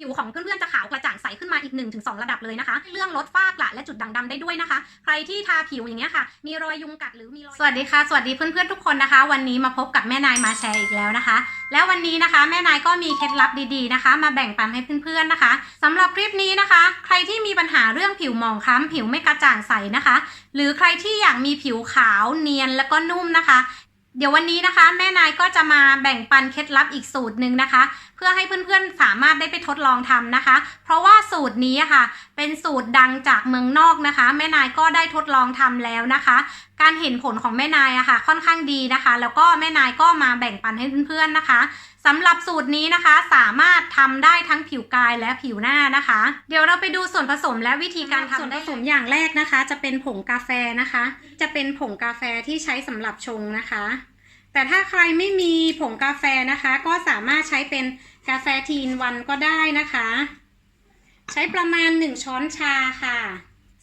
ผิวของเพื่อนๆจะขาวกระจ่างใสขึ้นมาอีก 1-2 ระดับเลยนะคะ เรื่องลดฝ้ากระและจุดด่างดำได้ด้วยนะคะ ใครที่ทาผิวอย่างเงี้ยค่ะ มีรอยยุงกัดหรือมีรอย สวัสดีค่ะ สวัสดีเพื่อนๆทุกคนนะคะ วันนี้มาพบกับแม่นายมาแชร์อีกแล้วนะคะ แล้ววันนี้นะคะ แม่นายก็มีเคล็ดลับดีๆนะคะ มาแบ่งปันให้เพื่อนๆนะคะสำหรับคลิปนี้นะคะ ใครที่มีปัญหาเรื่องผิวหมองคล้ำผิวไม่กระจ่างใสนะคะ หรือใครที่อยากมีผิวขาวเนียนแล้วก็นุ่มนะคะ เดี๋ยววันนี้นะคะ แม่นายก็จะมาแบ่งปันเคล็ดลับอีกสูตรหนึ่งนะคะ เพื่อให้เพื่อนๆสามารถได้ไปทดลองทำนะคะ เพราะว่าสูตรนี้ค่ะ เป็นสูตรดังจากเมืองนอกนะคะ แม่นายก็ได้ทดลองทำแล้วนะคะ การเห็นผลของแม่นายอะค่ะค่อนข้างดีนะคะ แล้วก็แม่นายก็มาแบ่งปันให้เพื่อนๆนะคะสำหรับสูตรนี้นะคะสามารถทำได้ทั้งผิวกายและผิวหน้านะคะ เดี๋ยวเราไปดูส่วนผสมและวิธีการทำส่วนผสมอย่างแรกนะคะ จะเป็นผงกาแฟนะคะ จะเป็นผงกาแฟที่ใช้สำหรับชงนะคะ แต่ถ้าใครไม่มีผงกาแฟนะคะ ก็สามารถใช้เป็นกาแฟทีนวันก็ได้นะคะ ใช้ประมาณ 1 ช้อนชาค่ะ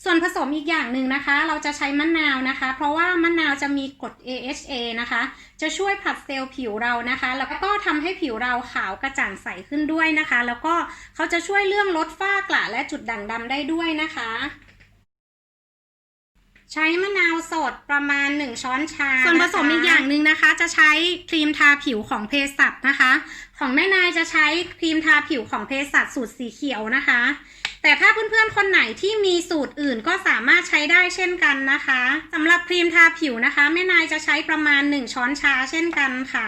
ส่วนผสมอีกอย่างหนึ่งนะคะ เราจะใช้มะนาวนะคะ เพราะว่ามะนาวจะมีกรด AHA นะคะ จะช่วยผัดเซลล์ผิวเรานะคะ แล้วก็ทำให้ผิวเราขาวกระจ่างใสขึ้นด้วยนะคะ แล้วก็เขาจะช่วยเรื่องลดฝ้ากระและจุดด่างดำได้ด้วยนะคะ ใช้มะนาวสดประมาณ 1 ช้อนชา ส่วนผสมอีกอย่างหนึ่งนะคะ จะใช้ครีมทาผิวของเภสัชนะคะ ของแม่นายจะใช้ครีมทาผิวของเภสัชสูตรสีเขียวนะคะ แต่ถ้าเพื่อนๆคนไหนที่มีสูตรอื่นก็สามารถใช้ได้เช่นกันนะคะสำหรับครีมทาผิวนะคะแม่นายจะใช้ประมาณ 1 ช้อนชาเช่นกันค่ะ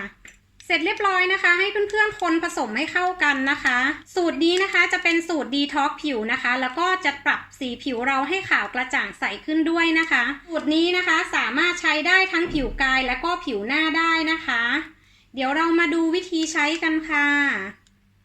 เสร็จเรียบร้อยนะคะ ให้เพื่อนๆคนผสมให้เข้ากันนะคะ สูตรนี้นะคะจะเป็นสูตรดีท็อกผิวนะคะ แล้วก็จะปรับสีผิวเราให้ขาวกระจ่างใสขึ้นด้วยนะคะ สูตรนี้นะคะสามารถใช้ได้ทั้งผิวกายและก็ผิวหน้าได้นะคะ เดี๋ยวเรามาดูวิธีใช้กันค่ะ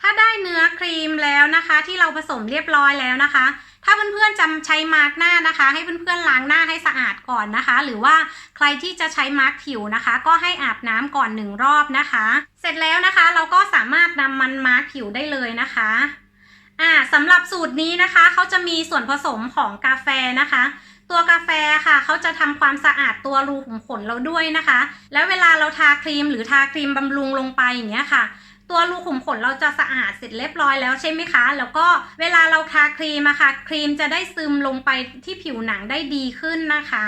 ถ้าได้เนื้อครีมแล้วนะคะ ที่เราผสมเรียบร้อยแล้วนะคะ ถ้าเพื่อนๆจะใช้มาร์กหน้านะคะ ให้เพื่อนๆล้างหน้าให้สะอาดก่อนนะคะ หรือว่าใครที่จะใช้มาร์กผิวนะคะ ก็ให้อาบน้ำก่อนหนึ่งรอบนะคะ เสร็จแล้วนะคะเราก็สามารถนำมันมาร์กผิวได้เลยนะคะอ่าสำหรับสูตรนี้นะคะเขาจะมีส่วนผสมของกาแฟนะคะ ตัวกาแฟค่ะเขาจะทำความสะอาดตัวรูขุมขนเราด้วยนะคะ แล้วเวลาเราทาครีมหรือทาครีมบำรุงลงไปอย่างเงี้ยค่ะ ตัวรูขุมขนเราจะสะอาดเสร็จเรียบร้อยแล้วใช่ไหมคะ แล้วก็เวลาเราทาครีมอะค่ะ ครีมจะได้ซึมลงไปที่ผิวหนังได้ดีขึ้นนะคะ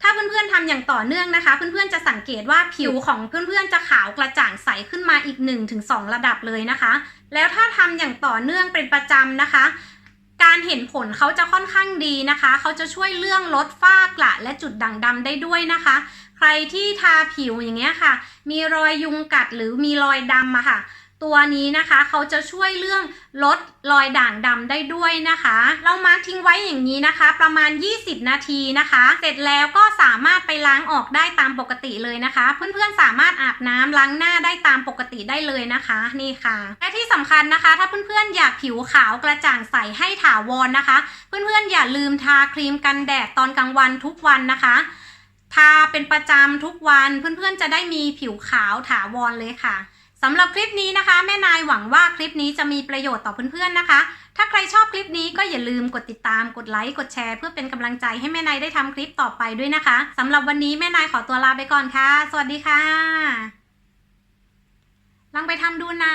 ถ้าเพื่อนๆทำอย่างต่อเนื่องนะคะ เพื่อนๆจะสังเกตว่าผิวของเพื่อนๆจะขาวกระจ่างใสขึ้นมาอีก 1-2 ระดับเลยนะคะ แล้วถ้าทำอย่างต่อเนื่องเป็นประจำนะคะ การเห็นผลเขาจะค่อนข้างดีนะคะ เขาจะช่วยเรื่องลดฝ้ากระและจุดด่างดำได้ด้วยนะคะ ใครที่ทาผิวอย่างเงี้ยค่ะ มีรอยยุงกัดหรือมีรอยดำอะค่ะ ตัวนี้นะคะเขาจะช่วยเรื่องลดรอยด่างดำได้ด้วยนะคะ เรามาร์กทิ้งไว้อย่างนี้นะคะ ประมาณ 20 นาทีนะคะ เสร็จแล้วก็สามารถไปล้างออกได้ตามปกติเลยนะคะ เพื่อนๆสามารถอาบน้ำล้างหน้าได้ตามปกติได้เลยนะคะ นี่ค่ะ และที่สำคัญนะคะ ถ้าเพื่อนๆอยากผิวขาวกระจ่างใสให้ถาวรนะคะ เพื่อนๆอย่าลืมทาครีมกันแดดตอนกลางวันทุกวันนะคะทาเป็นประจำทุกวันเพื่อนๆจะได้มีผิวขาวถาวรเลยค่ะ สำหรับคลิปนี้นะคะ แม่นายหวังว่าคลิปนี้จะมีประโยชน์ต่อเพื่อนๆนะคะ ถ้าใครชอบคลิปนี้ก็อย่าลืมกดติดตาม กดไลค์ กดแชร์ เพื่อเป็นกำลังใจให้แม่นายได้ทำคลิปต่อไปด้วยนะคะสำหรับวันนี้แม่นายขอตัวลาไปก่อนค่ะ สวัสดีค่ะ ลองไปทำดูนะ